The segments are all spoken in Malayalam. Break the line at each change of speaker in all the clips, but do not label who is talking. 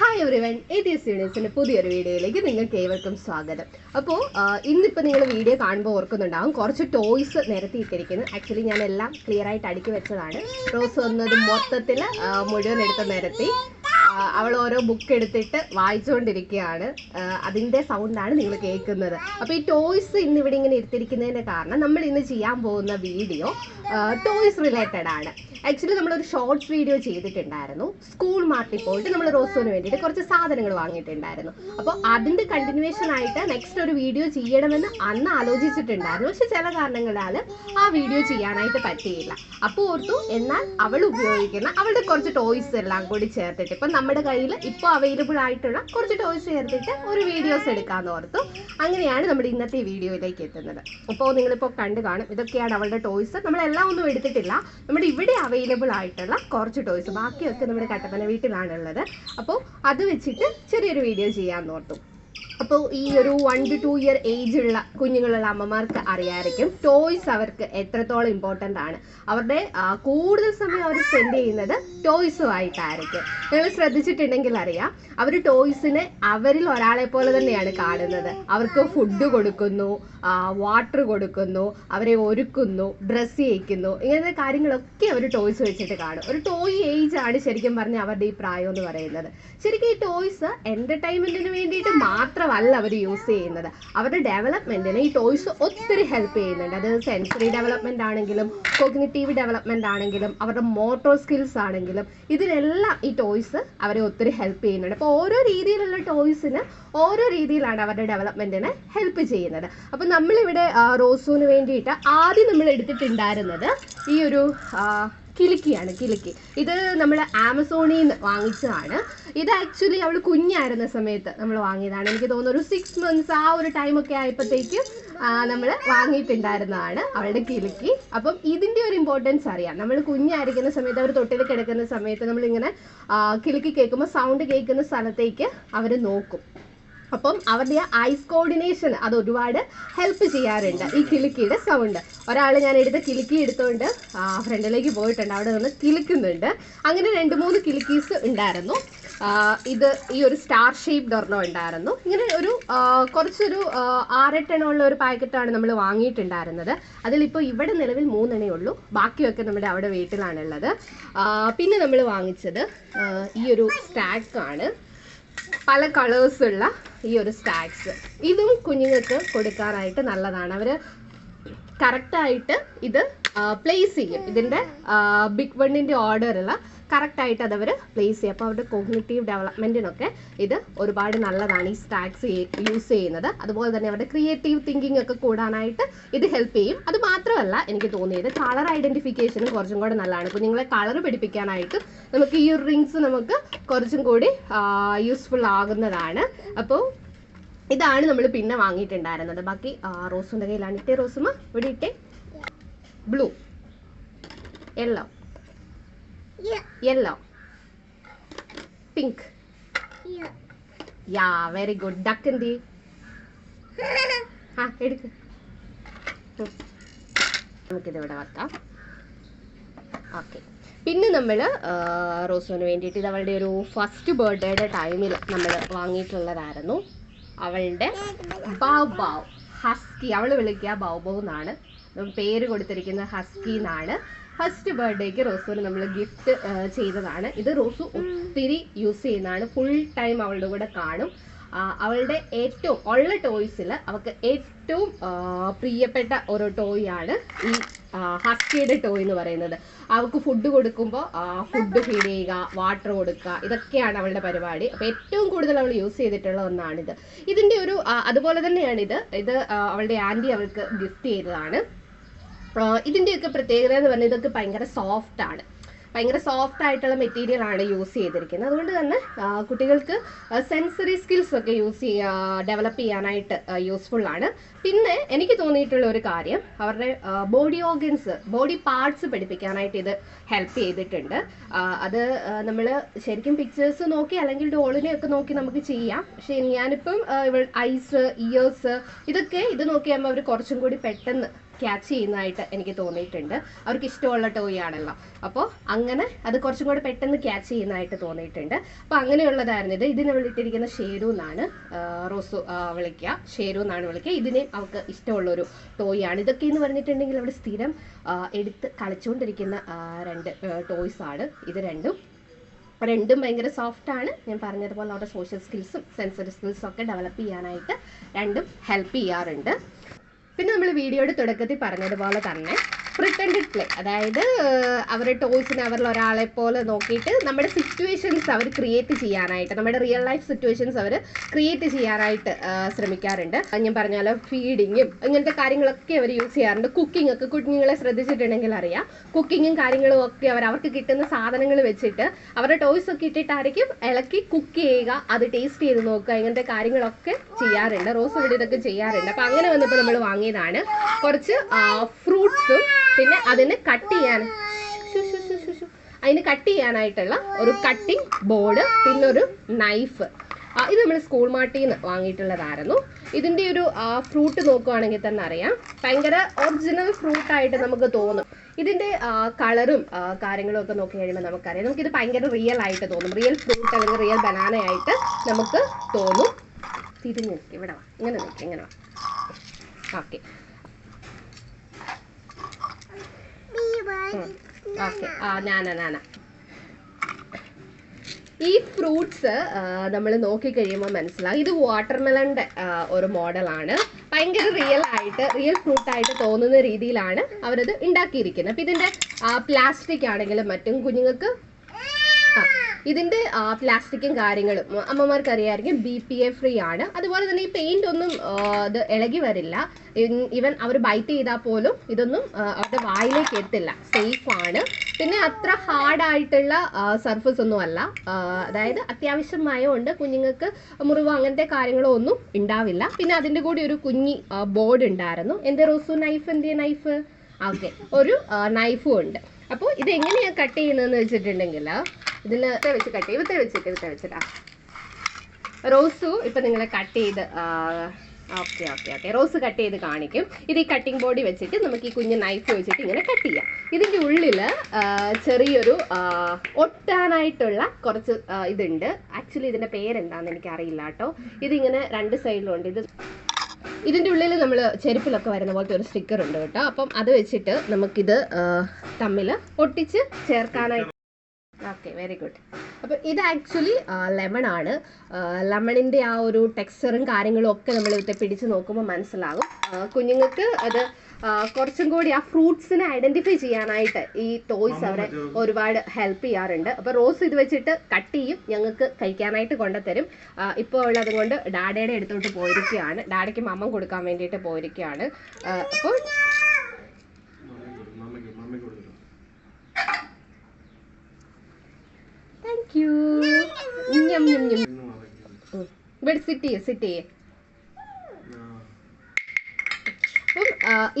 Hi everyone A T S യൂണിവേഴ്സിന്റെ പുതിയൊരു വീഡിയോയിലേക്ക് നിങ്ങൾക്ക് ഏവർക്കും സ്വാഗതം. അപ്പോൾ ഇന്നിപ്പോൾ നിങ്ങൾ വീഡിയോ കാണുമ്പോൾ ഓർക്കുന്നുണ്ടാവും കുറച്ച് ടോയ്സ് നിരത്തിയിട്ടിരിക്കുന്നു. ആക്ച്വലി ഞാൻ എല്ലാം ക്ലിയർ ആയിട്ട് അടുക്കി വെച്ചതാണ്. റോസ് വന്നത് മൊത്തത്തിൽ മുഴുവൻ എടുത്ത് നിരത്തി. അവൾ ഓരോ ബുക്ക് എടുത്തിട്ട് വായിച്ചുകൊണ്ടിരിക്കുകയാണ്. അതിന്റെ സൗണ്ടാണ് നിങ്ങൾ കേൾക്കുന്നത്. അപ്പോൾ ഈ ടോയ്സ് ഇന്ന് ഇവിടെ ഇങ്ങനെ എടുത്തിരിക്കുന്നതിന്റെ കാരണം നമ്മൾ ഇന്ന് ചെയ്യാൻ പോകുന്ന വീഡിയോ ടോയ്സ് റിലേറ്റഡ് ആണ്. ആക്ച്വലി നമ്മളൊരു ഷോർട്സ് വീഡിയോ ചെയ്തിട്ടുണ്ടായിരുന്നു. സ്കൂൾ മാർട്ടിൽ പോയിട്ട് നമ്മൾ റോസോന് വേണ്ടിയിട്ട് കുറച്ച് സാധനങ്ങൾ വാങ്ങിയിട്ടുണ്ടായിരുന്നു. അപ്പോൾ അതിന്റെ കണ്ടിന്യൂവേഷൻ ആയിട്ട് നെക്സ്റ്റ് ഒരു വീഡിയോ ചെയ്യണമെന്ന് അന്ന് ആലോചിച്ചിട്ടുണ്ടായിരുന്നു. പക്ഷെ ചില കാരണങ്ങളാൽ ആ വീഡിയോ ചെയ്യാനായിട്ട് പറ്റിയില്ല. അപ്പോൾ ഓർത്തു എന്നാൽ അവൾ ഉപയോഗിക്കുന്ന അവളുടെ കുറച്ച് ടോയ്സ് എല്ലാം കൂടി ചേർത്തിട്ട് ഇപ്പം നമ്മുടെ കയ്യിൽ ഇപ്പോൾ അവൈലബിൾ ആയിട്ടുള്ള കുറച്ച് ടോയ്സ് ചേർത്തിട്ട് ഒരു വീഡിയോസ് എടുക്കാമെന്ന് ഓർത്തു. അങ്ങനെയാണ് നമ്മുടെ ഇന്നത്തെ വീഡിയോയിലേക്ക് എത്തുന്നത്. അപ്പോൾ നിങ്ങളിപ്പോൾ കണ്ടു കാണും. ഇതൊക്കെയാണ് അവളുടെ ടോയ്സ് നമ്മളെല്ലാം ഒന്നും എടുത്തിട്ടില്ല. നമ്മുടെ ഇവിടെ അവൈലബിൾ ആയിട്ടുള്ള കുറച്ച് ടോയ്സ് ബാക്കിയൊക്കെ നമ്മുടെ കട്ടപ്പന വീട്ടിലാണുള്ളത്. അപ്പോൾ അത് വെച്ചിട്ട് ചെറിയൊരു വീഡിയോ ചെയ്യാമെന്ന് ഓർത്തു. അപ്പോൾ ഈ ഒരു one two two year age ഉള്ള കുഞ്ഞുങ്ങളുള്ള അമ്മമാർക്ക് അറിയാമായിരിക്കും ടോയ്സ് അവർക്ക് എത്രത്തോളം ഇമ്പോർട്ടന്റ് ആണ്. അവരുടെ കൂടുതൽ സമയം അവർ സ്പെൻഡ് ചെയ്യുന്നത് ടോയ്സുമായിട്ടായിരിക്കും നിങ്ങൾ ശ്രദ്ധിച്ചിട്ടുണ്ടെങ്കിൽ അറിയാം അവർ ടോയ്സിനെ അവരിൽ ഒരാളെ പോലെ തന്നെയാണ് കാണുന്നത്. അവർക്ക് ഫുഡ് കൊടുക്കുന്നു വാട്ടർ കൊടുക്കുന്നു അവരെ ഒരുക്കുന്നു ഡ്രസ്സ് ചെയ്യിക്കുന്നു ഇങ്ങനത്തെ കാര്യങ്ങളൊക്കെ അവർ ടോയ്സ് വെച്ചിട്ട് കാണും. ഒരു ടോയ് ഏജ് ആണ് ശരിക്കും പറഞ്ഞാൽ അവരുടെ ഈ പ്രായം എന്ന് പറയുന്നത്. ശരിക്കും ഈ ടോയ്സ് എന്റർടൈൻമെന്റിന് വേണ്ടിയിട്ട് മാത്രമല്ല അവർ യൂസ് ചെയ്യുന്നത്. അവരുടെ ഡെവലപ്മെന്റിന് ഈ ടോയ്സ് ഒത്തിരി ഹെൽപ്പ് ചെയ്യുന്നുണ്ട്. അത് സെൻസറി ഡെവലപ്മെന്റ് ആണെങ്കിലും കോഗ്നിറ്റീവ് ഡെവലപ്മെന്റ് ആണെങ്കിലും അവരുടെ മോട്ടോർ സ്കിൽസ് ആണെങ്കിലും ഇതിനെല്ലാം ഈ ടോയ്സ് അവരെ ഒത്തിരി ഹെൽപ്പ് ചെയ്യുന്നുണ്ട്. അപ്പോൾ ഓരോ രീതിയിലുള്ള ടോയ്സിന് ഓരോ രീതിയിലാണ് അവരുടെ ഡെവലപ്മെന്റിനെ ഹെൽപ്പ് ചെയ്യുന്നത്. അപ്പോൾ നമ്മളിവിടെ റോസൂന് വേണ്ടിയിട്ട് ആദ്യം നമ്മൾ എടുത്തിട്ടുണ്ടായിരുന്നത് ഈ ഒരു കിലുക്കിയാണ് കിലുക്കി. ഇത് നമ്മൾ ആമസോണിൽ നിന്ന് വാങ്ങിച്ചതാണ്. ഇത് ആക്ച്വലി അവൾ കുഞ്ഞായിരുന്ന സമയത്ത് നമ്മൾ വാങ്ങിയതാണ്. എനിക്ക് തോന്നുന്നു ഒരു സിക്സ് മന്ത്സ് ആ ഒരു ടൈമൊക്കെ ആയപ്പോഴത്തേക്കും നമ്മൾ വാങ്ങിയിട്ടുണ്ടായിരുന്നതാണ് അവളുടെ കിലുക്കി. അപ്പം ഇതിന്റെ ഒരു ഇമ്പോർട്ടൻസ് അറിയാം. നമ്മൾ കുഞ്ഞായിരിക്കുന്ന സമയത്ത് അവർ തൊട്ടിൽ കിടക്കുന്ന സമയത്ത് നമ്മളിങ്ങനെ കിലുക്കി കേൾക്കുമ്പോൾ സൗണ്ട് കേൾക്കുന്ന സ്ഥലത്തേക്ക് അവർ നോക്കും. അപ്പം അവരുടെ ആ ഐസ് കോർഡിനേഷൻ അത് ഒരുപാട് ഹെൽപ്പ് ചെയ്യാറുണ്ട്. ഈ കിലുക്കിയുടെ സൗണ്ട് ഒരാൾ ഞാൻ എടുത്ത് കിലുക്കി എടുത്തുകൊണ്ട് ഫ്രണ്ടിലേക്ക് പോയിട്ടുണ്ട്. അവിടെ നിന്ന് കിലുക്കുന്നുണ്ട്. അങ്ങനെ രണ്ട് മൂന്ന് കിലുക്കീസ് ഉണ്ടായിരുന്നു. ഇത് ഈ ഒരു സ്റ്റാർ ഷേപ്പ് ഒരെണ്ണം ഉണ്ടായിരുന്നു. ഇങ്ങനെ ഒരു കുറച്ചൊരു ആറെട്ടെണ്ണമുള്ള ഒരു പാക്കറ്റാണ് നമ്മൾ വാങ്ങിയിട്ടുണ്ടായിരുന്നത്. അതിലിപ്പോൾ ഇവിടെ നിലവിൽ മൂന്നെണ്ണേ ഉള്ളൂ. ബാക്കിയൊക്കെ നമ്മുടെ അവിടെ വീട്ടിലാണുള്ളത്. പിന്നെ നമ്മൾ വാങ്ങിച്ചത് ഈ ഒരു സ്റ്റാക്കാണ് പല കളേഴ്സ് ഉള്ള ഈ ഒരു സ്റ്റാക്സ് ഇതും കുഞ്ഞുങ്ങൾക്ക് കൊടുക്കാനായിട്ട് നല്ലതാണ്. അവർ കറക്റ്റായിട്ട് ഇത് പ്ലേസ് ചെയ്യും. ഇതിന്റെ ബിഗ് വണ്ണിന്റെ ഓർഡറുള്ള കറക്റ്റായിട്ട് അതവർ പ്ലേസ് ചെയ്യും അപ്പോൾ അവരുടെ കോഗ്നിറ്റീവ് ഡെവലപ്മെന്റിനൊക്കെ ഇത് ഒരുപാട് നല്ലതാണ് ഈ സ്റ്റാക്സ് യൂസ് ചെയ്യുന്നത്. അതുപോലെ തന്നെ അവരുടെ ക്രിയേറ്റീവ് തിങ്കിങ് ഒക്കെ കൂടാനായിട്ട് ഇത് ഹെൽപ്പ് ചെയ്യും. അത് മാത്രമല്ല എനിക്ക് തോന്നിയത് കളർ ഐഡന്റിഫിക്കേഷനും കുറച്ചും കൂടെ നല്ലതാണ്. നിങ്ങളെ കളർ പഠിപ്പിക്കാനായിട്ട് നമുക്ക് ഈ റിങ്സ് നമുക്ക് കുറച്ചും കൂടി യൂസ്ഫുൾ ആകുന്നതാണ്. അപ്പോൾ ഇതാണ് നമ്മൾ പിന്നെ വാങ്ങിയിട്ടുണ്ടായിരുന്നത്. ബാക്കി ആ, റോസിന്റെ കയ്യിലാണ് ഇട്ടേ റോസുമ ഇവിടെ ഇട്ടേ. Blue yellow
Yeah,
Yellow. Pink.
yeah.
Yeah very good duck എന്തി ആ എടുക്ക്. ഉം. നമുക്കിത് ഇവിടെ വെക്കാം. ഓക്കെ പിന്നെ നമ്മൾ റോസോന് വേണ്ടിയിട്ട് ഇത് അവളുടെ ഒരു ഫസ്റ്റ് ബർത്ത്ഡേയുടെ ടൈമിൽ നമ്മൾ വാങ്ങിയിട്ടുള്ളതായിരുന്നു. അവളുടെ ബാവ് ബാവ് ഹസ്കി അവൾ വിളിക്കുക ബാവ് ബാവ് എന്നാണ്. പേര് കൊടുത്തിരിക്കുന്നത് ഹസ്കി എന്നാണ്. ഫസ്റ്റ് ബർത്ത്ഡേക്ക് റോസുവിന് നമ്മൾ ഗിഫ്റ്റ് ചെയ്തതാണ്. ഇത് റോസു ഒത്തിരി യൂസ് ചെയ്യുന്നതാണ്. ഫുൾ ടൈം അവളുടെ കൂടെ കാണും. അവളുടെ ഏറ്റവും ഉള്ള ടോയ്സിൽ അവൾക്ക് ഏറ്റവും പ്രിയപ്പെട്ട ഒരു ടോയ് ആണ് ഈ ഹസ്കിയുടെ ടോയ് എന്ന് പറയുന്നത്. അവൾക്ക് ഫുഡ് കൊടുക്കുമ്പോൾ ഫുഡ് ഫീഡ് ചെയ്യുക വാട്ടർ കൊടുക്കുക ഇതൊക്കെയാണ് അവളുടെ പരിപാടി. അപ്പോൾ ഏറ്റവും കൂടുതൽ അവൾ യൂസ് ചെയ്തിട്ടുള്ള ഒന്നാണിത്. ഇതിന്റെ ഒരു അതുപോലെ തന്നെയാണ് ഇത് ഇത് അവളുടെ ആന്റി അവൾക്ക് ഗിഫ്റ്റ് ചെയ്തതാണ്. ഇതിന്റെയൊക്കെ പ്രത്യേകത എന്ന് പറഞ്ഞാൽ ഇതൊക്കെ ഭയങ്കര സോഫ്റ്റ് ആണ്. ഭയങ്കര സോഫ്റ്റ് ആയിട്ടുള്ള മെറ്റീരിയൽ ആണ് യൂസ് ചെയ്തിരിക്കുന്നത്. അതുകൊണ്ട് തന്നെ കുട്ടികൾക്ക് സെൻസറി സ്കിൽസ് ഒക്കെ യൂസ് ചെയ്യാ ഡെവലപ്പ് ചെയ്യാനായിട്ട് യൂസ്ഫുൾ ആണ്. പിന്നെ എനിക്ക് തോന്നിയിട്ടുള്ള ഒരു കാര്യം അവരുടെ ബോഡി ഓർഗൻസ് ബോഡി പാർട്സ് പഠിപ്പിക്കാനായിട്ട് ഇത് ഹെൽപ്പ് ചെയ്തിട്ടുണ്ട്. അത് നമ്മൾ ശരിക്കും പിക്ചേഴ്സ് നോക്കി അല്ലെങ്കിൽ ഡോളിനെ ഒക്കെ നോക്കി നമുക്ക് ചെയ്യാം. പക്ഷേ ഞാനിപ്പം ഐസ് ഇയേഴ്സ് ഇതൊക്കെ ഇത് നോക്കിയാകുമ്പോൾ അവർ കുറച്ചും കൂടി പെട്ടെന്ന് ക്യാച്ച് ചെയ്യുന്നതായിട്ട് എനിക്ക് തോന്നിയിട്ടുണ്ട്. അവർക്ക് ഇഷ്ടമുള്ള ടോയ് ആണല്ലോ അപ്പോൾ അങ്ങനെ അത് കുറച്ചും കൂടെ പെട്ടെന്ന് ക്യാച്ച് ചെയ്യുന്നതായിട്ട് തോന്നിയിട്ടുണ്ട്. അപ്പോൾ അങ്ങനെയുള്ളതായിരുന്നു ഇത്. ഇതിനെ വിളിച്ചിരിക്കുന്ന ഷേരു എന്നാണ് റോസു വിളിക്കുക. ഷേരു എന്നാണ് വിളിക്കുക. ഇതിനെ അവർക്ക് ഇഷ്ടമുള്ളൊരു ടോയ് ആണ് ഇതൊക്കെ എന്ന് പറഞ്ഞിട്ടുണ്ടെങ്കിൽ അവിടെ സ്ഥിരം എടുത്ത് കളിച്ചുകൊണ്ടിരിക്കുന്ന രണ്ട് ടോയ്സ് ആണ്. ഇത് രണ്ടും. രണ്ടും ഭയങ്കര സോഫ്റ്റ് ആണ്. ഞാൻ പറഞ്ഞതുപോലെ അവരുടെ സോഷ്യൽ സ്കിൽസും സെൻസറി സ്കിൽസും ഒക്കെ ഡെവലപ്പ് ചെയ്യാനായിട്ട് രണ്ടും ഹെൽപ്പ് ചെയ്യാറുണ്ട്. പിന്നെ നമ്മൾ വീഡിയോയുടെ തുടക്കത്തിൽ പറഞ്ഞതുപോലെ തന്നെ പ്രിട്ടൻഡഡ് പ്ലേ അതായത് അവരുടെ ടോയ്സിനെ അവരിൽ ഒരാളെ പോലെ നോക്കിയിട്ട് നമ്മുടെ സിറ്റുവേഷൻസ് അവർ ക്രിയേറ്റ് ചെയ്യാനായിട്ട് നമ്മുടെ റിയൽ ലൈഫ് സിറ്റുവേഷൻസ് അവർ ക്രിയേറ്റ് ചെയ്യാനായിട്ട് ശ്രമിക്കാറുണ്ട്. ഞാൻ പറഞ്ഞാലോ ഫീഡിങ്ങും ഇങ്ങനത്തെ കാര്യങ്ങളൊക്കെ അവർ യൂസ് ചെയ്യാറുണ്ട്. കുക്കിംഗ് ഒക്കെ കുഞ്ഞുങ്ങളെ ശ്രദ്ധിച്ചിട്ടുണ്ടെങ്കിൽ അറിയാം. കുക്കിങ്ങും കാര്യങ്ങളും ഒക്കെ അവർ അവർക്ക് കിട്ടുന്ന സാധനങ്ങൾ വെച്ചിട്ട് അവരുടെ ടോയ്സ് ഒക്കെ ഇട്ടിട്ടായിരിക്കും ഇളക്കി കുക്ക് ചെയ്യുക അത് ടേസ്റ്റ് ചെയ്ത് നോക്കുക ഇങ്ങനത്തെ കാര്യങ്ങളൊക്കെ ചെയ്യാറുണ്ട്. റോസ് ഇവിടെ ഇതൊക്കെ ചെയ്യാറുണ്ട്. അപ്പൊ അങ്ങനെ വന്നപ്പോൾ നമ്മൾ വാങ്ങിയതാണ്. കുറച്ച് ഫ്രൂട്ട്സും പിന്നെ അതിന് കട്ട് ചെയ്യാൻ. അതിന് കട്ട് ചെയ്യാനായിട്ടുള്ള ഒരു കട്ടിംഗ് ബോർഡ് പിന്നെ ഒരു നൈഫ് ഇത് നമ്മൾ സ്കൂൾ മാട്ടിൽ നിന്ന് വാങ്ങിയിട്ടുള്ളതായിരുന്നു. ഇതിന്റെ ഒരു ഫ്രൂട്ട് നോക്കുവാണെങ്കിൽ തന്നെ അറിയാം. ഭയങ്കര ഒറിജിനൽ ഫ്രൂട്ട് ആയിട്ട് നമുക്ക് തോന്നും. ഇതിന്റെ കളറും കാര്യങ്ങളും ഒക്കെ നോക്കി കഴിയുമ്പോൾ നമുക്കറിയാം. നമുക്കിത് ഭയങ്കര റിയൽ ആയിട്ട് തോന്നും. റിയൽ ഫ്രൂട്ട് അല്ലെങ്കിൽ റിയൽ ബനാന ആയിട്ട് നമുക്ക് തോന്നും. തിരിഞ്ഞ് നിൽക്കും ഇവിടെ വാ. ഇങ്ങനെ നിൽക്കും ഇങ്ങനെ വാ. Okay okay. ആ ഞാനാ ഈ ഫ്രൂട്ട്സ് നമ്മൾ നോക്കിക്കഴിയുമ്പോൾ മനസ്സിലാകും ഇത് വാട്ടർമെലന്റെ ഒരു മോഡലാണ്. ഭയങ്കര റിയൽ ആയിട്ട് റിയൽ ഫ്രൂട്ട് ആയിട്ട് തോന്നുന്ന രീതിയിലാണ് അവരത് ഉണ്ടാക്കിയിരിക്കുന്നത്. അപ്പം ഇതിന്റെ പ്ലാസ്റ്റിക് ആണെങ്കിലും മറ്റും കുഞ്ഞുങ്ങൾക്ക് ആ, ഇതിന്റെ പ്ലാസ്റ്റിക്കും കാര്യങ്ങളും അമ്മമാർക്ക് അറിയാമായിരിക്കും ബി പി എ ഫ്രീ ആണ്. അതുപോലെ തന്നെ ഈ പെയിന്റ് ഒന്നും ഇത് ഇളകി വരില്ല. ഈവൻ അവർ ബൈറ്റ് ചെയ്താൽ പോലും ഇതൊന്നും അവരുടെ വായിലേക്ക് എത്തില്ല. സേഫ് ആണ്. പിന്നെ അത്ര ഹാർഡ് ആയിട്ടുള്ള സർഫസ് ഒന്നും അല്ല. അതായത് അത്യാവശ്യം മയമുണ്ട് കുഞ്ഞുങ്ങൾക്ക് മുറിവോ അങ്ങനത്തെ കാര്യങ്ങളോ ഒന്നും ഉണ്ടാവില്ല. പിന്നെ അതിന്റെ കൂടി ഒരു കുഞ്ഞി ബോർഡ് ഉണ്ടായിരുന്നു. എന്റെ റോസു നൈഫ് എന്തിയ നൈഫ് ഓക്കെ. ഒരു നൈഫും ഉണ്ട്. അപ്പോൾ ഇത് എങ്ങനെയാണ് കട്ട് ചെയ്യുന്നതെന്ന് വെച്ചിട്ടുണ്ടെങ്കിൽ ഇതിൽ വെച്ച് കട്ട് ചെയ്യും ഇവത്തെ വെച്ചിട്ട് ഇവത്തെ വെച്ചിട്ടാ റോസു ഇപ്പൊ നിങ്ങളെ കട്ട് ചെയ്ത് okay okay okay. Rose cut ചെയ്ത് കാണിക്കും. ഇത് ഈ കട്ടിംഗ് ബോർഡിൽ വെച്ചിട്ട് നമുക്ക് ഈ കുഞ്ഞ് നൈഫ് വെച്ചിട്ട് ഇങ്ങനെ കട്ട് ചെയ്യാം. ഇതിന്റെ ഉള്ളിൽ ചെറിയൊരു ഒട്ടാനായിട്ടുള്ള കുറച്ച് ഇതുണ്ട്. ആക്ച്വലി ഇതിന്റെ പേരെന്താണെന്ന് എനിക്ക് അറിയില്ല കേട്ടോ. ഇതിങ്ങനെ രണ്ട് സൈഡിലുണ്ട് ഇത് ഇതിന്റെ ഉള്ളിൽ നമ്മൾ ചെരുപ്പിലൊക്കെ വരുന്ന പോലത്തെ ഒരു സ്റ്റിക്കർ ഉണ്ട് കേട്ടോ. അപ്പം അത് വെച്ചിട്ട് നമുക്കിത് തമ്മിൽ ഒട്ടിച്ച് ചേർക്കാനായിട്ട് ഓക്കെ വെരി ഗുഡ് അപ്പോൾ ഇത് ആക്ച്വലി ലെമൺ ആണ്. ലെമണിന്റെ ആ ഒരു ടെക്സ്ചറും കാര്യങ്ങളും ഒക്കെ നമ്മൾ ഇവിടുത്തെ പിടിച്ച് നോക്കുമ്പോൾ മനസ്സിലാകും. കുഞ്ഞുങ്ങൾക്ക് അത് കുറച്ചും കൂടി ആ ഫ്രൂട്ട്സിനെ ഐഡന്റിഫൈ ചെയ്യാനായിട്ട് ഈ ടോയ്സ് അവരെ ഒരുപാട് ഹെൽപ്പ് ചെയ്യാറുണ്ട്. അപ്പോൾ റോസ് ഇത് വെച്ചിട്ട് കട്ട് ചെയ്യും ഞങ്ങൾക്ക് കഴിക്കാനായിട്ട് കൊണ്ടുതരും. ആ, ഇപ്പോൾ ഉള്ളത് കൊണ്ട് ഡാഡയുടെ അടുത്തോട്ട് പോയിരിക്കുകയാണ്. ഡാഡയ്ക്ക് മമ്മ കൊടുക്കാൻ വേണ്ടിയിട്ട് പോയിരിക്കുകയാണ്. അപ്പോൾ താങ്ക് യു. ഇവിടെ സിറ്റ് ചെയ്യേ സിറ്റ് ചെയ്യേ. അപ്പം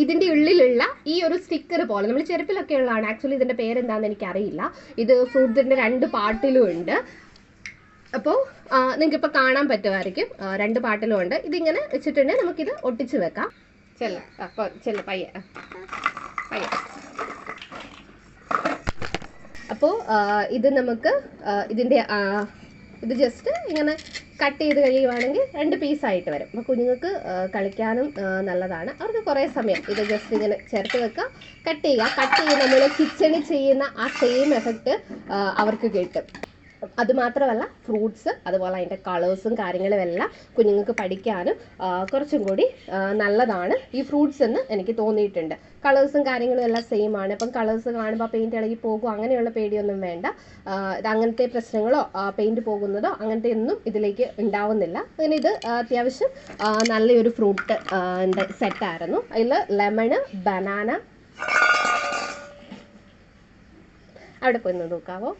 ഇതിന്റെ ഉള്ളിലുള്ള ഈ ഒരു സ്റ്റിക്കർ പോലെ നമ്മൾ ചെരുപ്പിലൊക്കെ ഉള്ളതാണ് ആക്ച്വലി ഇതിന്റെ പേരെന്താണെന്ന് എനിക്കറിയില്ല. ഇത് ഫ്രൂട്ട്സിന്റെ രണ്ട് പാർട്ടിലും ഉണ്ട്. അപ്പോൾ നിങ്ങൾക്കിപ്പോൾ കാണാൻ പറ്റുമായിരിക്കും. രണ്ട് പാട്ടിലും ഉണ്ട്. ഇതിങ്ങനെ വെച്ചിട്ടുണ്ടെങ്കിൽ നമുക്കിത് ഒട്ടിച്ച് വെക്കാം. ചെല്ല അപ്പോൾ ചെല്ല പയ്യെ. പയ്യെ. അപ്പോൾ ഇത് നമുക്ക് ഇതിന്റെ ഇത് ജസ്റ്റ് ഇങ്ങനെ കട്ട് ചെയ്ത് കഴിയുവാണെങ്കിൽ രണ്ട് പീസായിട്ട് വരും. അപ്പോൾ കുഞ്ഞുങ്ങൾക്ക് കളിക്കാനും നല്ലതാണ്. അവർക്ക് കുറേ സമയം ഇത് ജസ്റ്റ് ഇങ്ങനെ ചേർത്ത് വെക്കുക. കട്ട് ചെയ്യുക. കട്ട് ചെയ്ത് നമ്മൾ കിച്ചണിൽ ചെയ്യുന്ന ആ സെയിം എഫക്റ്റ് അവർക്ക് കിട്ടും. അത് മാത്രമല്ല ഫ്രൂട്ട്സ് അതുപോലെ അതിന്റെ കളേഴ്സും കാര്യങ്ങളും എല്ലാം കുഞ്ഞുങ്ങൾക്ക് പഠിക്കാനും കുറച്ചും കൂടി നല്ലതാണ്. ഈ ഫ്രൂട്ട്സ് എന്ന് എനിക്ക് തോന്നിയിട്ടുണ്ട്. കളേഴ്സും കാര്യങ്ങളും എല്ലാം സെയിം ആണ്. ഇപ്പം കളേഴ്സ് കാണുമ്പോൾ പെയിന്റ് ഇളകി പോകും അങ്ങനെയുള്ള പേടിയൊന്നും വേണ്ട. ഇത് അങ്ങനത്തെ പ്രശ്നങ്ങളോ പെയിന്റ് പോകുന്നതോ അങ്ങനത്തെ ഒന്നും ഇതിലേക്ക് ഉണ്ടാവുന്നില്ല. അങ്ങനെ ഇത് അത്യാവശ്യം നല്ലൊരു ഫ്രൂട്ട് സെറ്റായിരുന്നു അതിൽ ലെമണ് ബനാന അവിടെ പോയി നോക്കാവോ?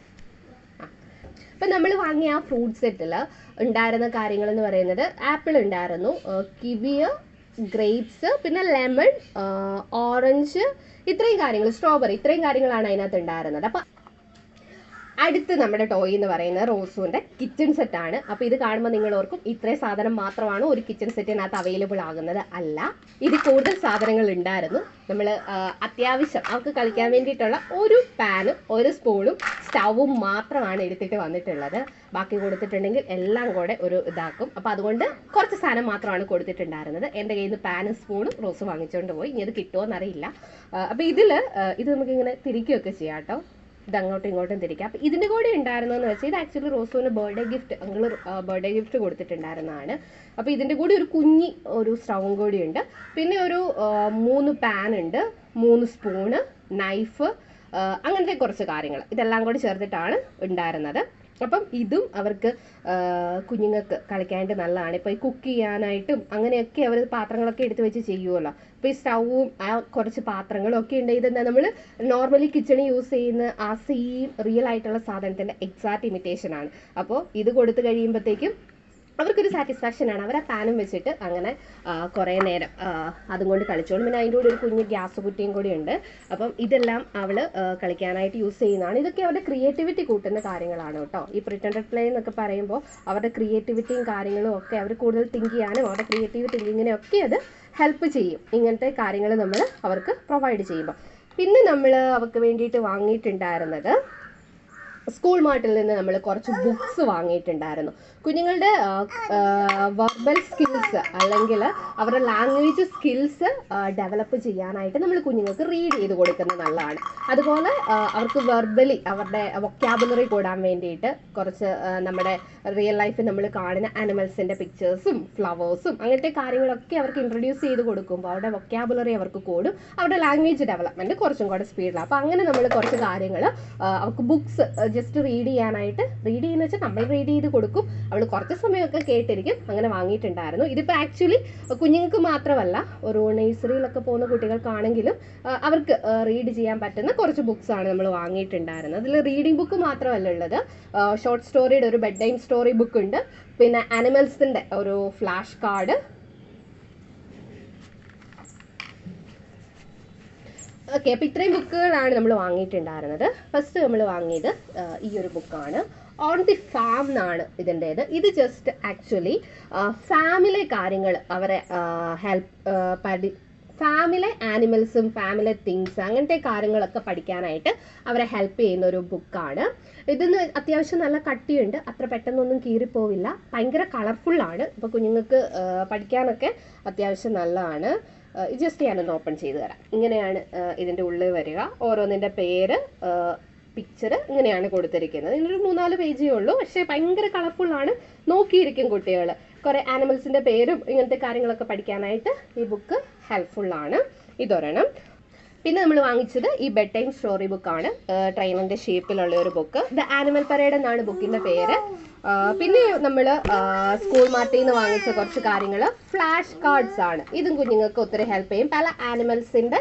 ഇപ്പം നമ്മൾ വാങ്ങിയ ആ ഫ്രൂട്ട് സെറ്റിൽ ഉണ്ടായിരുന്ന കാര്യങ്ങൾ എന്ന് പറയുന്നത് ആപ്പിൾ ഉണ്ടായിരുന്നു കിവിയ് ഗ്രേപ്സ് പിന്നെ ലെമൺ ഓറഞ്ച് ഇത്രയും കാര്യങ്ങൾ സ്ട്രോബെറി ഇത്രയും കാര്യങ്ങളാണ് അതിനകത്ത് ഉണ്ടായിരുന്നത്. അപ്പം അടുത്ത് നമ്മുടെ ടോയ് എന്ന് പറയുന്നത് റോസുവിന്റെ കിച്ചൺ സെറ്റ് ആണ്. അപ്പൊ ഇത് കാണുമ്പോൾ നിങ്ങൾ ഓർക്കും ഇത്രയും സാധനം മാത്രമാണ് ഒരു കിച്ചൺ സെറ്റിനകത്ത് അവൈലബിൾ ആകുന്നത് അല്ല. ഇത് കൂടുതൽ സാധനങ്ങൾ ഉണ്ടായിരുന്നു. നമ്മൾ അത്യാവശ്യം അവർക്ക് കളിക്കാൻ വേണ്ടിയിട്ടുള്ള ഒരു പാനും ഒരു സ്പൂണും സ്റ്റൗവും മാത്രമാണ് എടുത്തിട്ട് വന്നിട്ടുള്ളത്. ബാക്കി കൊടുത്തിട്ടുണ്ടെങ്കിൽ എല്ലാം കൂടെ ഒരു ഇതാക്കും. അപ്പൊ അതുകൊണ്ട് കുറച്ച് സാധനം മാത്രമാണ് കൊടുത്തിട്ടുണ്ടായിരുന്നത്. എന്റെ കയ്യിൽ നിന്ന് പാനും സ്പൂണും റോസ് വാങ്ങിച്ചുകൊണ്ട് പോയി. ഇനി അത് കിട്ടുമോ എന്നറിയില്ല അപ്പൊ ഇതിൽ ഇത് നമുക്ക് ഇങ്ങനെ തിരിക്കുകയൊക്കെ ചെയ്യാം കേട്ടോ. ഇത് അങ്ങോട്ടും ഇങ്ങോട്ടും തിരിക്കാം. അപ്പം ഇതിന്റെ കൂടെ ഉണ്ടായിരുന്നതെന്ന് വെച്ചാൽ ഇത് ആക്ച്വലി റോസുവിന് ബർത്ത്ഡേ ഗിഫ്റ്റ് അങ്ങൾ ബർത്ത്ഡേ ഗിഫ്റ്റ് കൊടുത്തിട്ടുണ്ടായിരുന്നതാണ്. അപ്പോൾ ഇതിന്റെ കൂടെ ഒരു കുഞ്ഞി ഒരു സ്റ്റൗവും കൂടി ഉണ്ട്. പിന്നെ ഒരു മൂന്ന് പാൻ ഉണ്ട്. മൂന്ന് സ്പൂണ് നൈഫ് അങ്ങനത്തെ കുറച്ച് കാര്യങ്ങൾ. ഇതെല്ലാം കൂടി ചേർത്തിട്ടാണ് ഉണ്ടായിരുന്നത്. അപ്പം ഇതും അവർക്ക് കുഞ്ഞുങ്ങൾക്ക് കളിക്കാനായിട്ട് നല്ലതാണ്. ഇപ്പോൾ ഈ കുക്ക് ചെയ്യാനായിട്ടും അങ്ങനെയൊക്കെ അവർ പാത്രങ്ങളൊക്കെ എടുത്ത് വെച്ച് ചെയ്യുമല്ലോ അപ്പോൾ ഈ സ്റ്റൗവും ആ കുറച്ച് പാത്രങ്ങളും ഒക്കെ ഉണ്ട്. ഇതെന്താ നമ്മൾ നോർമലി കിച്ചണിൽ യൂസ് ചെയ്യുന്ന ആ സെയിം റിയൽ ആയിട്ടുള്ള സാധനത്തിന്റെ എക്സാക്ട് ഇമിറ്റേഷൻ ആണ്. അപ്പോൾ ഇത് കൊടുത്തു കഴിയുമ്പോഴത്തേക്കും അവർക്കൊരു സാറ്റിസ്ഫാക്ഷൻ ആണ്. അവർ ആ പാനും വെച്ചിട്ട് അങ്ങനെ കുറേ നേരം അതും കൊണ്ട് കളിച്ചോളും. പിന്നെ അതിന്റെ കൂടെ ഒരു കുഞ്ഞ് ഗ്യാസ് കുറ്റിയും കൂടി ഉണ്ട്. അപ്പം ഇതെല്ലാം അവൾ കളിക്കാനായിട്ട് യൂസ് ചെയ്യുന്നതാണ്. ഇതൊക്കെ അവരുടെ ക്രിയേറ്റിവിറ്റി കൂട്ടുന്ന കാര്യങ്ങളാണ് കേട്ടോ. ഈ പ്രിറ്റൻഡ് പ്ലേ എന്നൊക്കെ പറയുമ്പോൾ അവരുടെ ക്രിയേറ്റിവിറ്റിയും കാര്യങ്ങളും ഒക്കെ അവർ കൂടുതൽ തിങ്ക് ചെയ്യാനും അവരുടെ ക്രിയേറ്റീവ് തിങ്കിങ്ങിനെ ഒക്കെ അത് ഹെൽപ്പ് ചെയ്യും. ഇങ്ങനത്തെ കാര്യങ്ങൾ നമ്മൾ അവർക്ക് പ്രൊവൈഡ് ചെയ്യുമ്പോൾ പിന്നെ നമ്മൾ അവർക്ക് വേണ്ടിയിട്ട് വാങ്ങിയിട്ടുണ്ടായിരുന്നത് സ്കൂൾ മാർട്ടിൽ നിന്ന് നമ്മൾ കുറച്ച് ബുക്സ് വാങ്ങിയിട്ടുണ്ടായിരുന്നു. കുഞ്ഞുങ്ങളുടെ വെർബൽ സ്കിൽസ് അല്ലെങ്കിൽ അവരുടെ ലാംഗ്വേജ് സ്കിൽസ് ഡെവലപ്പ് ചെയ്യാനായിട്ട് നമ്മൾ കുഞ്ഞുങ്ങൾക്ക് റീഡ് ചെയ്ത് കൊടുക്കുന്നത് നല്ലതാണ്. അതുപോലെ അവർക്ക് വെർബലി അവരുടെ വൊക്കാബുലറി കൂടാൻ വേണ്ടിയിട്ട് കുറച്ച് നമ്മുടെ റിയൽ ലൈഫിൽ നമ്മൾ കാണുന്ന ആനിമൽസിന്റെ പിക്ചേഴ്സും ഫ്ലവേഴ്സും അങ്ങനത്തെ കാര്യങ്ങളൊക്കെ അവർക്ക് ഇൻട്രൊഡ്യൂസ് ചെയ്ത് കൊടുക്കുമ്പോൾ അവരുടെ വൊക്കാബുലറി അവർക്ക് കൂടും. അവരുടെ ലാംഗ്വേജ് ഡെവലപ്മെന്റ് കുറച്ചും കൂടെ സ്പീഡിലാണ് അപ്പോൾ അങ്ങനെ നമ്മൾ കുറച്ച് കാര്യങ്ങൾ അവർക്ക് ബുക്ക്സ് ജസ്റ്റ് റീഡ് ചെയ്യാനായിട്ട് റീഡ് ചെയ്യുന്ന വെച്ചാൽ നമ്മൾ റീഡ് ചെയ്ത് കൊടുക്കും. അവൾ കുറച്ച് സമയമൊക്കെ കേട്ടിരിക്കും. അങ്ങനെ വാങ്ങിയിട്ടുണ്ടായിരുന്നു. ഇതിപ്പോൾ ആക്ച്വലി കുഞ്ഞുങ്ങൾക്ക് മാത്രമല്ല ഒരു നഴ്സറിയിലൊക്കെ പോകുന്ന കുട്ടികൾക്കാണെങ്കിലും അവർക്ക് റീഡ് ചെയ്യാൻ പറ്റുന്ന കുറച്ച് ബുക്സ് ആണ് നമ്മൾ വാങ്ങിയിട്ടുണ്ടായിരുന്നത്. അതിൽ റീഡിംഗ് ബുക്ക് മാത്രമല്ല ഉള്ളത്. ഷോർട്ട് സ്റ്റോറിയുടെ ഒരു ബെഡ് ടൈം സ്റ്റോറി ബുക്ക് ഉണ്ട്. പിന്നെ അനിമൽസിന്റെ ഒരു ഫ്ലാഷ് കാർഡ് ഓക്കെ അപ്പോൾ ഇത്രയും ബുക്കുകളാണ് നമ്മൾ വാങ്ങിയിട്ടുണ്ടായിരുന്നത്. ഫസ്റ്റ് നമ്മൾ വാങ്ങിയത് ഈ ഒരു ബുക്കാണ് ഓൺ ദി ഫാം എന്നാണ് ഇതിന്റേത് ഇത് ജസ്റ്റ് ആക്ച്വലി ഫാമിലെ കാര്യങ്ങൾ അവരെ ഹെൽപ്പ് പഠി ഫാമിലെ ആനിമൽസും ഫാമിലെ തിങ്സ് അങ്ങനത്തെ കാര്യങ്ങളൊക്കെ പഠിക്കാനായിട്ട് അവരെ ഹെൽപ്പ് ചെയ്യുന്ന ഒരു ബുക്കാണ് ഇതിന് അത്യാവശ്യം നല്ല കട്ടിയുണ്ട്. അത്ര പെട്ടെന്നൊന്നും കീറിപ്പോവില്ല. ഭയങ്കര കളർഫുള്ളാണ് ഇപ്പോൾ കുഞ്ഞുങ്ങൾക്ക് പഠിക്കാനൊക്കെ അത്യാവശ്യം നല്ലതാണ്. ജസ്റ്റ് ഞാനൊന്ന് ഓപ്പൺ ചെയ്ത് തരാം. ഇങ്ങനെയാണ് ഇതിന്റെ ഉള്ളിൽ വരിക. ഓരോന്നിന്റെ പേര് പിക്ചർ ഇങ്ങനെയാണ് കൊടുത്തിരിക്കുന്നത്. ഇതിനൊരു മൂന്നാൽ പേജേ ഉള്ളൂ. പക്ഷേ ഭയങ്കര കളർഫുള്ളാണ് നോക്കിയിരിക്കും കുട്ടികൾ കുറേ ആനിമൽസിന്റെ പേരും ഇങ്ങനത്തെ കാര്യങ്ങളൊക്കെ പഠിക്കാനായിട്ട് ഈ ബുക്ക് ഹെൽപ്ഫുള്ളാണ് ഇതൊരെണ്ണം. പിന്നെ നമ്മൾ വാങ്ങിച്ചത് ഈ ബെഡ് ടൈം സ്റ്റോറി ബുക്കാണ് ട്രെയിനിന്റെ ഷേപ്പിലുള്ള ഒരു ബുക്ക് ദ ആനിമൽ പരേഡ് എന്നാണ് ബുക്കിന്റെ പേര്. പിന്നെ നമ്മൾ സ്കൂൾ മാർട്ടിൽ നിന്ന് വാങ്ങിച്ച കുറച്ച് കാര്യങ്ങൾ ഫ്ലാഷ് കാർഡ്സ് ആണ്. ഇതും കുഞ്ഞുങ്ങൾക്ക് ഒത്തിരി ഹെൽപ്പ് ചെയ്യും. പല ആനിമൽസിന്റെ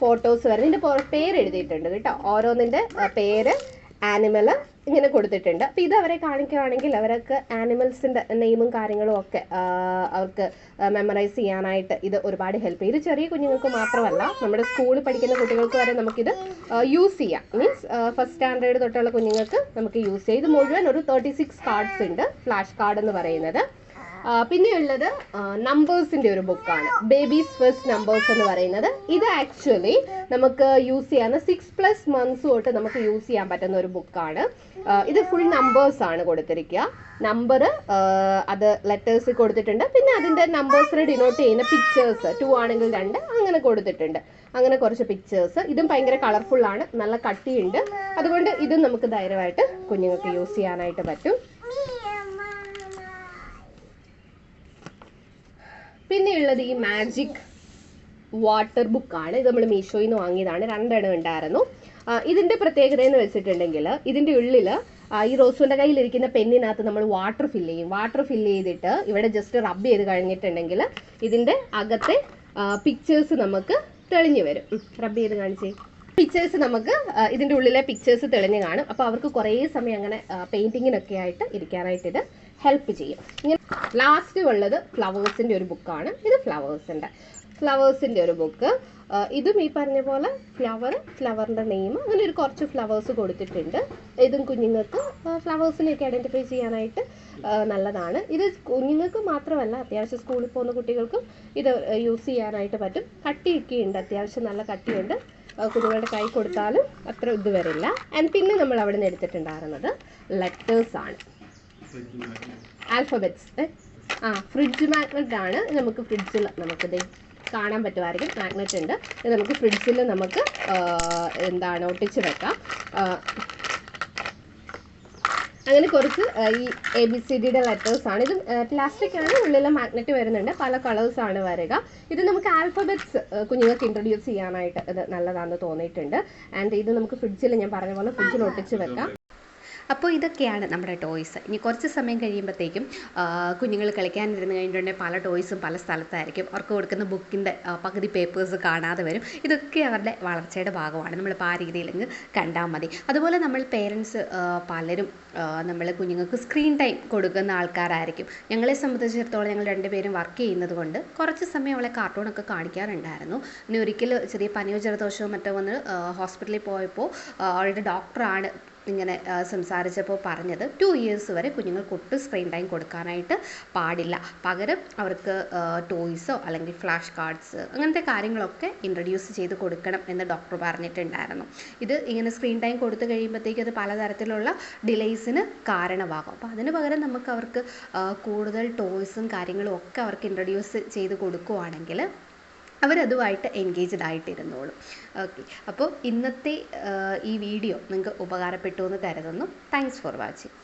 ഫോട്ടോസ് വരെ. ഇതിന്റെ പേര് എഴുതിയിട്ടുണ്ട് കേട്ടോ. ഓരോന്നിന്റെ പേര് ആനിമൽ ഇങ്ങനെ കൊടുത്തിട്ടുണ്ട്. അപ്പം ഇത് അവരെ കാണിക്കുകയാണെങ്കിൽ അവർക്ക് ആനിമൽസിന്റെ നെയിമും കാര്യങ്ങളും ഒക്കെ അവർക്ക് മെമ്മറൈസ് ചെയ്യാനായിട്ട് ഇത് ഒരുപാട് ഹെൽപ്പ് ചെയ്യും. ഇത് ചെറിയ കുഞ്ഞുങ്ങൾക്ക് മാത്രമല്ല നമ്മുടെ സ്കൂളിൽ പഠിക്കുന്ന കുട്ടികൾക്ക് വരെ നമുക്കിത് യൂസ് ചെയ്യാം. മീൻസ് ഫസ്റ്റ് സ്റ്റാൻഡേർഡ് തൊട്ടുള്ള കുഞ്ഞുങ്ങൾക്ക് നമുക്ക് യൂസ് ചെയ്യാം. ഇത് മുഴുവൻ ഒരു തേർട്ടി സിക്സ് കാർഡ്സ് ഉണ്ട്. ഫ്ലാഷ് കാർഡ് എന്ന് പറയുന്നത്. പിന്നെയുള്ളത് നമ്പേഴ്സിന്റെ ഒരു ബുക്കാണ് ബേബീസ് ഫസ്റ്റ് നമ്പേഴ്സ് എന്ന് പറയുന്നത്. ഇത് ആക്ച്വലി നമുക്ക് യൂസ് ചെയ്യാവുന്ന സിക്സ് പ്ലസ് മന്ത്സ് തൊട്ട് നമുക്ക് യൂസ് ചെയ്യാൻ പറ്റുന്ന ഒരു ബുക്കാണ് ഇത് ഫുൾ നമ്പേഴ്സ് ആണ് കൊടുത്തിരിക്കുക. നമ്പർ അത് ലെറ്റേഴ്സ് കൊടുത്തിട്ടുണ്ട്. പിന്നെ അതിന്റെ നമ്പേഴ്സിനെ ഡിനോട്ട് ചെയ്യുന്ന പിക്ചേഴ്സ് ടു ആണെങ്കിൽ രണ്ട് അങ്ങനെ കൊടുത്തിട്ടുണ്ട്. അങ്ങനെ കുറച്ച് പിക്ചേഴ്സ് ഇതും ഭയങ്കര കളർഫുൾ ആണ്. നല്ല കട്ടിയുണ്ട്. അതുകൊണ്ട് ഇതും നമുക്ക് ധൈര്യമായിട്ട് കുഞ്ഞുങ്ങൾക്ക് യൂസ് ചെയ്യാനായിട്ട് പറ്റും. പിന്നെയുള്ളത് ഈ മാജിക് വാട്ടർ ബുക്കാണ് ഇത് നമ്മൾ മീഷോയിൽ നിന്ന് വാങ്ങിയതാണ്. രണ്ടെണ്ണം ഉണ്ടായിരുന്നു. ഇതിന്റെ പ്രത്യേകത എന്ന് വെച്ചിട്ടുണ്ടെങ്കിൽ ഇതിന്റെ ഉള്ളിൽ ഈ റോസുവിന്റെ കയ്യിലിരിക്കുന്ന പെന്നിനകത്ത് നമ്മൾ വാട്ടർ ഫില്ല് ചെയ്യും. വാട്ടർ ഫില്ല് ചെയ്തിട്ട് ഇവിടെ ജസ്റ്റ് റബ്ബ് ചെയ്ത് കഴിഞ്ഞിട്ടുണ്ടെങ്കിൽ ഇതിന്റെ അകത്തെ പിക്ചേഴ്സ് നമുക്ക് തെളിഞ്ഞു വരും. റബ്ബ് ചെയ്ത് കാണിച്ചേ. പിക്ചേഴ്സ് നമുക്ക് ഇതിന്റെ ഉള്ളിലെ പിക്ചേഴ്സ് തെളിഞ്ഞ് കാണും. അപ്പോൾ അവർക്ക് കുറേ സമയം അങ്ങനെ പെയിന്റിങ്ങിനൊക്കെ ആയിട്ട് ഇരിക്കാനായിട്ട് ഇത് ഹെൽപ്പ് ചെയ്യും. ഇങ്ങനെ ലാസ്റ്റ് ഉള്ളത് ഫ്ലവേഴ്സിന്റെ ഒരു ബുക്കാണ് ഇത് ഫ്ലവേഴ്സിന്റെ ഫ്ലവേഴ്സിന്റെ ഒരു ബുക്ക് ഇതും ഈ പറഞ്ഞ പോലെ ഫ്ലവർ ഫ്ലവറിന്റെ നെയിം അങ്ങനെ ഒരു കുറച്ച് ഫ്ലവേഴ്സ് കൊടുത്തിട്ടുണ്ട്. ഇതും കുഞ്ഞുങ്ങൾക്ക് ഫ്ലവേഴ്സിനെയൊക്കെ ഐഡന്റിഫൈ ചെയ്യാനായിട്ട് നല്ലതാണ്. ഇത് കുഞ്ഞുങ്ങൾക്ക് മാത്രമല്ല അത്യാവശ്യം സ്കൂളിൽ പോകുന്ന കുട്ടികൾക്കും ഇത് യൂസ് ചെയ്യാനായിട്ട് പറ്റും. കട്ടിയൊക്കെ ഉണ്ട് അത്യാവശ്യം നല്ല കട്ടിയുണ്ട്. കുഞ്ഞുങ്ങളുടെ കൈ കൊടുത്താലും അത്ര ഇത് വരില്ല ആൻഡ് പിന്നെ നമ്മൾ അവിടെ നിന്ന് എടുത്തിട്ടുണ്ടായിരുന്നത് ലെറ്റേഴ്സ് ആണ്. ആൽഫബറ്റ്സ് ആ ഫ്രിഡ്ജ് മാഗ്നറ്റ് ആണ്. നമുക്ക് ഫ്രിഡ്ജിൽ നമുക്കിത് കാണാൻ പറ്റുമായിരിക്കും. മാഗ്നറ്റ് ഉണ്ട്. നമുക്ക് ഫ്രിഡ്ജിൽ നമുക്ക് എന്താണ് ഒട്ടിച്ച് വെക്കാം. അങ്ങനെ കുറച്ച് ഈ എ ബി സി ഡിയുടെ ആണ്. ഇത് പ്ലാസ്റ്റിക് ആണ്. ഉള്ളിൽ മാഗ്നറ്റ് വരുന്നുണ്ട്. പല കളേഴ്സ് ആണ് വരിക. ഇത് നമുക്ക് ആൽഫബെറ്റ്സ് കുഞ്ഞുങ്ങൾക്ക് ഇൻട്രൊഡ്യൂസ് ചെയ്യാനായിട്ട് ഇത് നല്ലതാണെന്ന് തോന്നിയിട്ടുണ്ട്. ആൻഡ് ഇത് നമുക്ക് ഫ്രിഡ്ജിൽ ഞാൻ പറഞ്ഞ പോലെ ഫ്രിഡ്ജിൽ ഒട്ടിച്ച് വെക്കാം.
അപ്പോൾ ഇതൊക്കെയാണ് നമ്മുടെ ടോയ്സ്. ഇനി കുറച്ച് സമയം കഴിയുമ്പോഴത്തേക്കും കുഞ്ഞുങ്ങൾ കളിക്കാനിരുന്ന് കഴിഞ്ഞിട്ടുണ്ടെങ്കിൽ പല ടോയ്സും പല സ്ഥലത്തായിരിക്കും. അവർക്ക് കൊടുക്കുന്ന ബുക്കിന്റെ പകുതി പേപ്പേഴ്സ് കാണാതെ വരും. ഇതൊക്കെ അവരുടെ വളർച്ചയുടെ ഭാഗമാണ്. നമ്മളിപ്പോൾ ആ രീതിയിലങ്ങ് കണ്ടാൽ മതി. അതുപോലെ നമ്മൾ പേരൻസ് പലരും നമ്മൾ കുഞ്ഞുങ്ങൾക്ക് സ്ക്രീൻ ടൈം കൊടുക്കുന്ന ആൾക്കാരായിരിക്കും. ഞങ്ങളെ സംബന്ധിച്ചിടത്തോളം ഞങ്ങൾ രണ്ടുപേരും വർക്ക് ചെയ്യുന്നത് കൊണ്ട് കുറച്ച് സമയം അവളെ കാർട്ടൂണൊക്കെ കാണിക്കാറുണ്ടായിരുന്നു. ഇനി ഒരിക്കൽ ചെറിയ പനിയോ ജലദോഷമോ മറ്റോ വന്ന് ഹോസ്പിറ്റലിൽ പോയപ്പോൾ അവളുടെ ഡോക്ടറാണ് ഇങ്ങനെ സംസാരിച്ചപ്പോൾ പറഞ്ഞത് ടു ഇയേഴ്സ് വരെ കുഞ്ഞുങ്ങൾക്ക് ഒട്ടും സ്ക്രീൻ ടൈം കൊടുക്കാനായിട്ട് പാടില്ല. പകരം അവർക്ക് ടോയ്സോ അല്ലെങ്കിൽ ഫ്ലാഷ് കാർഡ്സ് അങ്ങനത്തെ കാര്യങ്ങളൊക്കെ ഇൻട്രൊഡ്യൂസ് ചെയ്ത് കൊടുക്കണം എന്ന് ഡോക്ടർ പറഞ്ഞിട്ടുണ്ടായിരുന്നു. ഇത് ഇങ്ങനെ സ്ക്രീൻ ടൈം കൊടുത്തു കഴിയുമ്പോഴത്തേക്കും അത് പലതരത്തിലുള്ള ഡിലേയ്സിന് കാരണമാകും. അപ്പോൾ അതിന് പകരം നമുക്ക് അവർക്ക് കൂടുതൽ ടോയ്സും കാര്യങ്ങളും ഒക്കെ അവർക്ക് ഇൻട്രൊഡ്യൂസ് ചെയ്ത് കൊടുക്കുവാണെങ്കിൽ അവരതുമായിട്ട് എൻഗേജ്ഡ് ആയിട്ടിരുന്നോളും. ഓക്കെ അപ്പോൾ ഇന്നത്തെ ഈ വീഡിയോ നിങ്ങൾക്ക് ഉപകാരപ്പെട്ടു എന്ന് കരുതുന്നു. Thanks for watching